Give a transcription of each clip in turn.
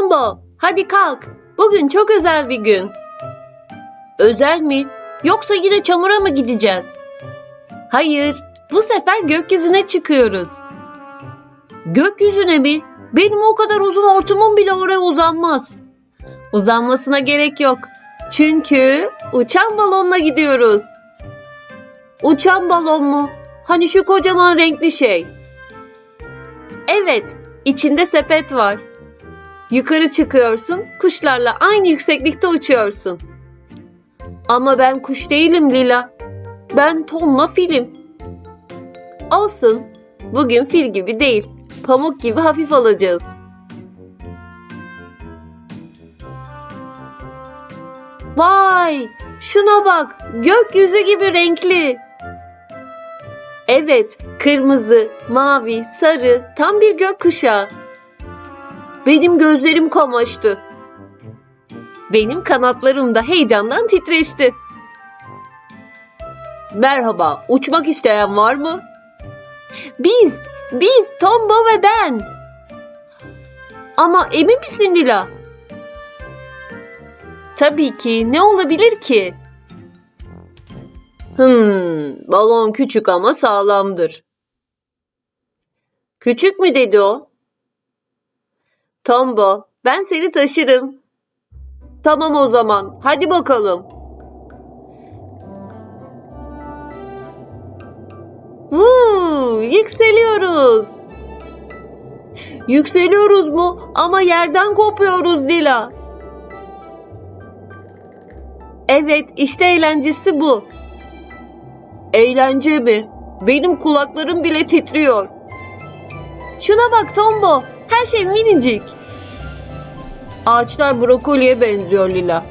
Tombo, hadi kalk. Bugün çok özel bir gün. Özel mi? Yoksa yine çamura mı gideceğiz? Hayır, bu sefer gökyüzüne çıkıyoruz. Gökyüzüne mi? Benim o kadar uzun hortumum bile oraya uzanmaz. Uzanmasına gerek yok. Çünkü uçan balonla gidiyoruz. Uçan balon mu? Hani şu kocaman renkli şey. Evet, içinde sepet var. Yukarı çıkıyorsun, kuşlarla aynı yükseklikte uçuyorsun. Ama ben kuş değilim Lila. Ben tonla filim. Olsun, bugün fil gibi değil, pamuk gibi hafif olacağız. Vay, şuna bak, gökyüzü gibi renkli. Evet, kırmızı, mavi, sarı, tam bir gökkuşağı. Benim gözlerim kamaştı. Benim kanatlarım da heyecandan titreşti. Merhaba, uçmak isteyen var mı? Biz, biz Tombo ve ben. Ama emin misin Lila? Tabii ki, ne olabilir ki? Hmm, balon küçük ama sağlamdır. Küçük mü dedi o? Tombo, ben seni taşırım. Tamam o zaman, hadi bakalım. Vuu, yükseliyoruz. Yükseliyoruz mu? Ama yerden kopuyoruz Dila. Evet, işte eğlencesi bu. Eğlence mi? Benim kulaklarım bile titriyor. Şuna bak Tombo, her şey minicik. Ağaçlar brokoliye benziyor Lila.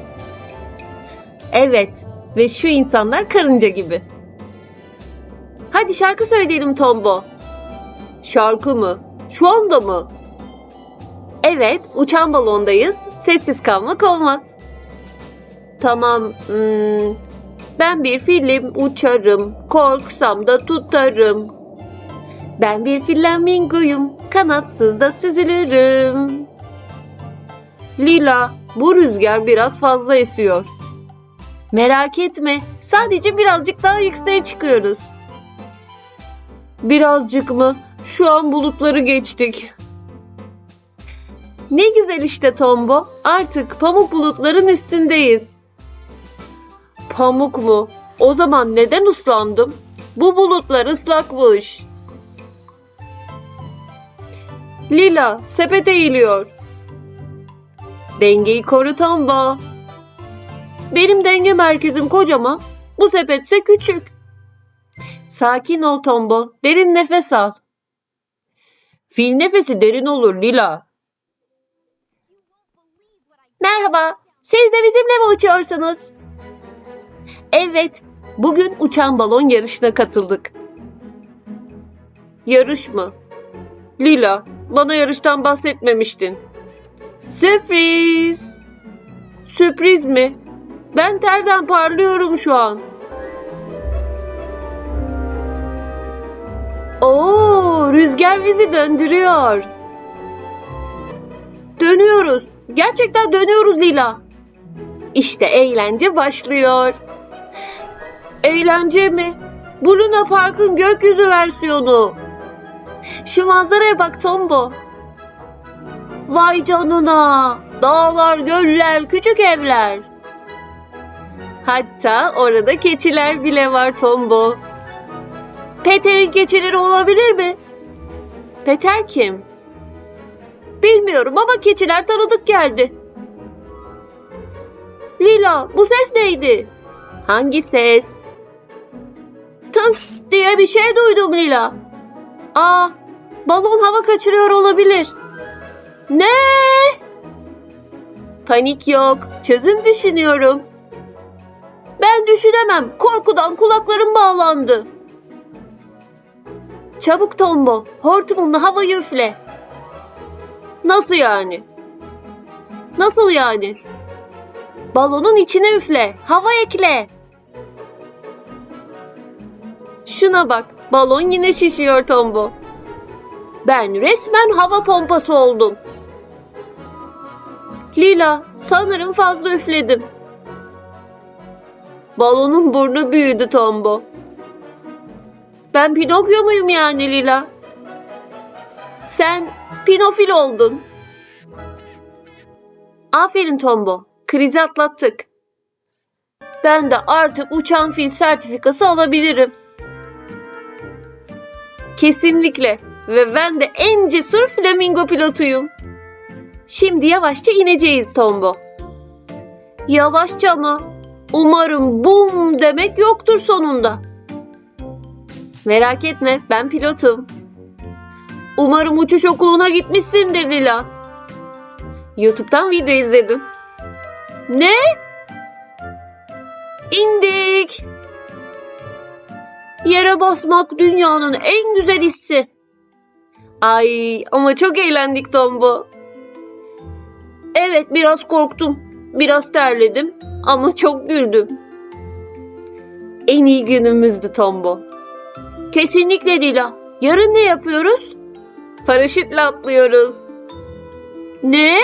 Evet ve şu insanlar karınca gibi. Hadi şarkı söyleyelim Tombo. Şarkı mı? Şu anda mı? Evet, uçan balondayız. Sessiz kalmak olmaz. Tamam, hmm, ben bir film uçarım, korksam da tutarım. Ben bir flamingoyum, kanatsız da süzülürüm. Lila, bu rüzgar biraz fazla esiyor. Merak etme, sadece birazcık daha yükseğe çıkıyoruz. Birazcık mı? Şu an bulutları geçtik. Ne güzel işte Tombo. Artık pamuk bulutların üstündeyiz. Pamuk mu? O zaman neden ıslandım? Bu bulutlar ıslakmış. Lila, sepet eğiliyor. Dengeyi koru Tombo. Benim denge merkezim kocaman, bu sepetse küçük. Sakin ol Tombo, derin nefes al. Fil nefesi derin olur Lila. Merhaba, siz de bizimle mi uçuyorsunuz? Evet, bugün uçan balon yarışına katıldık. Yarış mı? Lila, bana yarıştan bahsetmemiştin. Sürpriz! Sürpriz mi? Ben terden parlıyorum şu an. Oo, rüzgar bizi döndürüyor. Dönüyoruz. Gerçekten dönüyoruz Lila. İşte eğlence başlıyor. Eğlence mi? Bu Luna Park'ın gökyüzü versiyonu. Şu manzaraya bak Tombo. Vay canına. Dağlar, göller, küçük evler. Hatta orada keçiler bile var Tombo. Peter'in keçileri olabilir mi? Peter kim? Bilmiyorum ama keçiler tanıdık geldi. Lila, bu ses neydi? Hangi ses? Tıs diye bir şey duydum Lila. Aa, balon hava kaçırıyor olabilir. Ne? Panik yok. Çözüm düşünüyorum. Ben düşünemem. Korkudan kulaklarım bağlandı. Çabuk Tombo, hortumunla havayı üfle. Nasıl yani? Nasıl yani? Balonun içine üfle, hava ekle. Şuna bak, balon yine şişiyor Tombo. Ben resmen hava pompası oldum. Lila, sanırım fazla üfledim. Balonun burnu büyüdü Tombo. Ben Pinokyo muyum yani Lila? Sen Pinofil oldun. Aferin Tombo. Krizi atlattık. Ben de artık uçan fil sertifikası alabilirim. Kesinlikle. Ve ben de en cesur flamingo pilotuyum. Şimdi yavaşça ineceğiz Tombo. Yavaşça mı? Umarım bum demek yoktur sonunda. Merak etme ben pilotum. Umarım uçuş okuluna gitmişsindir Lila. YouTube'dan video izledim. Ne? İndik. Yere basmak dünyanın en güzel hissi. Ay ama çok eğlendik Tombo. Evet biraz korktum. Biraz terledim ama çok güldüm. En iyi günümüzdü Tombo. Kesinlikle Lila. Yarın ne yapıyoruz? Paraşütle atlıyoruz. Ne?